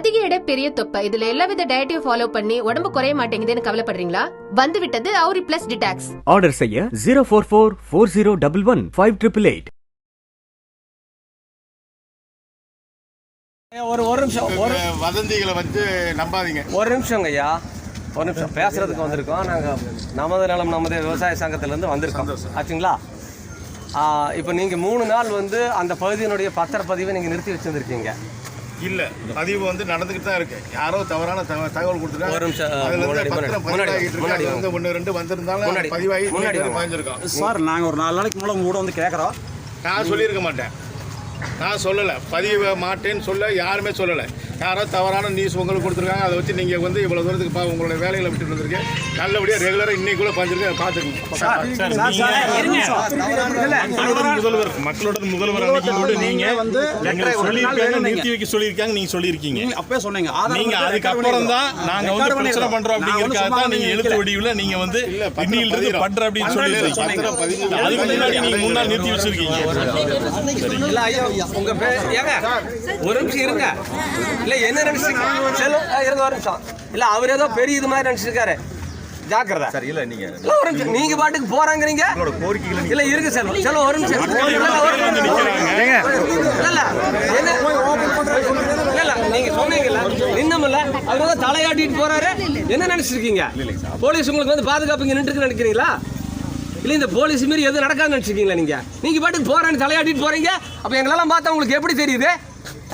அதிக எடை பெரிய தொப்பை. இதுல எல்லாவித டயட்டையும் ஃபாலோ பண்ணி உடம்பு குறைய மாட்டேங்குதுன்னு கவலைப்படுறீங்களா? வந்து விட்டது அவுரி பிளஸ் டிடாக்ஸ் ஆர்டர் செய்ய zero four four four zero double one five triple eight ஒரு ஒரு நிமிஷம் ஒரு வதந்திகளை வந்து நம்பாதீங்க. ஒரு நிமிஷங்க ஐயா. ஒரு நிமிஷம். பேசுறதுக்கு வந்திருக்கோம். நாங்கள் நமது நலம் நமது விவசாய சங்கத்திலேருந்து வந்திருக்கோம். ஆச்சுங்களா? இப்போ நீங்கள் மூணு நாள் வந்து அந்த பகுதியினுடைய பத்திரப்பதிவை நீங்கள் நிறுத்தி வச்சுருந்துருக்கீங்க. இல்ல. பதிவு வந்து நடந்துகிட்டு தான் இருக்கு. யாரோ தவறான தக- தகவல் கொடுத்துருக்காங்க வந்து ஒன்று ரெண்டு வந்திருந்தாலும் முன்னாடி, பதிவாகி. பாய்ஞ்சிருக்கோம் சார் நாங்கள் ஒரு நாலு நாளைக்கு மூலம் உங்க கூட வந்து கேட்குறோம் நான் சொல்லியிருக்க மாட்டேன். நான் சொல்லலை. பதிவு மாட்டேன்னு சொல்ல யாருமே சொல்லலை. யாரோ தவறான நியூஸ் உங்களுக்கு கொடுத்துருக்காங்க அதை வச்சு நீங்கள் வந்து இவ்வளோ தூரத்துக்கு பா உங்களுடைய வேலைகளை விட்டுட்டு வந்திருக்கீங்க. நல்லபடியாக ரெகுலராக இன்னைக்குள்ள பாஞ்சிருக்கேன் பார்த்துக்கோங்க. முதல்வர் மக்களோட முதல்வர் அன்னைக்கு கூட நீங்க வந்து நிறுத்தி வைக்க சொல்லியிருக்காங்க நீங்க சொல்லியிருக்கீங்க. அப்பவே சொன்னீங்க. ஆதாரம் நீங்க மட்டும் அதுக்கப்புறம் தான் நாங்க வந்து. பிரச்சனை ஒண்ணும் அப்படிங்கறதுக்காக தான் சும்மா நீங்க நீங்க எழுத்து. வடிவுல நீங்க வந்து இல்ல, பத்திரம் இன்னில இருந்து பதிகிறோம். பண்ற அப்படின்னு சொல்லி அதுக்கு முன்னாடி நீங்க முன்னாள் நிறுத்தி வச்சிருக்கீங்க. இல்லை ஐயா உங்கள் பேர் ஏங்க ஒரு நிமிஷம் இருங்க இல்லை என்ன நினச்சிருக்கீங்க செல்வம் ஆ, இருங்க ஒரு நிமிஷம் இல்லை அவர் ஏதோ பெரிய இது மாதிரி நினச்சிருக்காரு ஜாக்கிரதை சார் இல்ல நீங்க இல்ல, ஒரு நிமிஷம் நீங்க பாட்டுக்கு போறாங்கறீங்க உங்களோட கோரிக்கைகளை இல்ல இருக்கு செல்வம் செல்வம் ஒரு நிமிஷம் இல்ல, இல்ல, ஒரு வந்து நிக்கிறாங்க. இல்ல, இல்ல, என்ன இல்ல, இல்ல, நீங்க சொன்னீங்கல்ல நின்னமில்ல அவர் வந்து தலையாட்டிட்டு போறாரு என்ன நினைச்சிருக்கீங்க போலீஸ் உங்களுக்கு வந்து பாதுகாப்பு நின்று நினைக்கிறீங்களா இல்ல இந்த போலீஸ் மீறி எதுவும் நடக்காதுன்னு நினைச்சிருக்கீங்களா நீங்க நீங்க பாட்டுக்கு போறான்னு தலையாட்டிட்டு போறீங்க அப்ப எங்களெல்லாம் பார்த்தா உங்களுக்கு எப்படி தெரியுது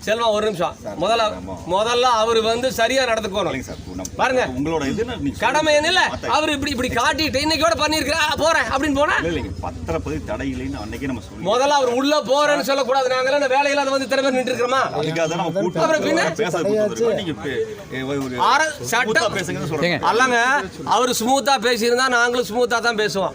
செல்வம் ஒரு நிமிஷம். முதல்ல முதல்ல அவர் வந்து சரியா நடந்துக்கணும் பாருங்க. உங்களோட இது என்ன நீங்க கடமை என்ன இல்ல அவர் இப்படி இப்படி காட்டிட்டு இன்னைக்கோட பண்ணிருக்கிறா போறேன் அப்படின்னு போனா? இல்ல இல்லைங்க பத்திரப்பதிவு தடை இல்லைன்னு அன்னைக்கே நம்ம சொல்லி முதல்ல அவர் உள்ள போறேன்னு சொல்லக்கூடாது. நாங்க எல்லாம் வேலையில அதை வந்து திறமை நின்று இருக்கிறோமா அப்புறம் பின்ன? பேச கூட்டம் நீங்க பே- ஏ, ஒரு ஆர ஸ்மூத்தா சட்டம் பேசுங்கன்னு சொல்றேன் அல்லங்க அவர் ஸ்மூத்தா பேசியிருந்தா நாங்களும் ஸ்மூத்தா தான் பேசுவோம்.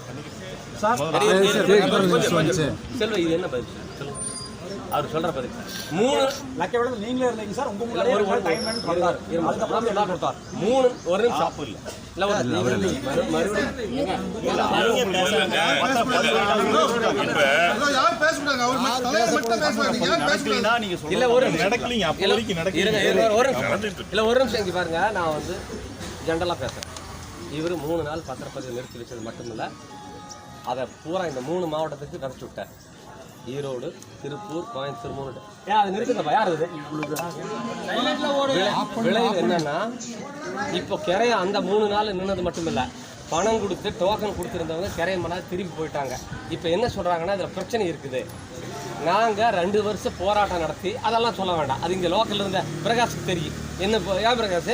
செல்வ இது என்ன பதில். அவர் சொல்ற பதில். மூணு லக்கை விட நீங்களே இருந்தீங்க சார். உங்க இல்ல, ஒரு ஒரு டைம் இருங்க, இருங்க. அதுக்கப்புறம் கொடுத்தார். மூணு ஒரு நிமிஷம். இல்ல. ஒரு மறு- மறுபடியும். இல்ல ஒரு. நடக்கலீங்க. அப்போ இல்ல, வரைக்கும் இருங்க, ஒரு நிமிஷம். இல்ல ஒரு நிமிஷம். இங்க பாருங்க. நான் வந்து ஜென்ரலா பேசுறேன். இவர் மூணு நாள் பத்திரப்பதிவு நிறுத்தி வச்சது மட்டுமில்ல. அதை பூரா இந்த மூணு மாவட்டத்துக்கு நடத்தி விட்டேன். ஈரோடு திருப்பூர் கோயம்புத்தூர் மூணு ஏன் நிறுத்துங்கப்பா. யார் அது விளைவு என்னன்னா இப்போ கிரைய அந்த மூணு நாள் நின்னது இல்லை பணம் கொடுத்து டோக்கன் கொடுத்துருந்தவங்க கிரையம் பண்ணால் திரும்பி போயிட்டாங்க. இப்போ என்ன சொல்கிறாங்கன்னா இதில் பிரச்சனை இருக்குது. நாங்கள் ரெண்டு வருஷம் போராட்டம் நடத்தி அதெல்லாம் சொல்ல வேண்டாம். அது இங்கே லோக்கலில் இருந்த பிரகாஷுக்கு தெரியும். என்ன ஏன் பிரகாஷ்?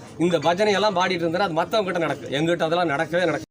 இந்த பஜனை எல்லாம் பாடிட்டு இருந்தா அது மற்றவங்க கிட்ட நடக்கு. எங்கிட்ட அதெல்லாம் நடக்கவே நடக்கும்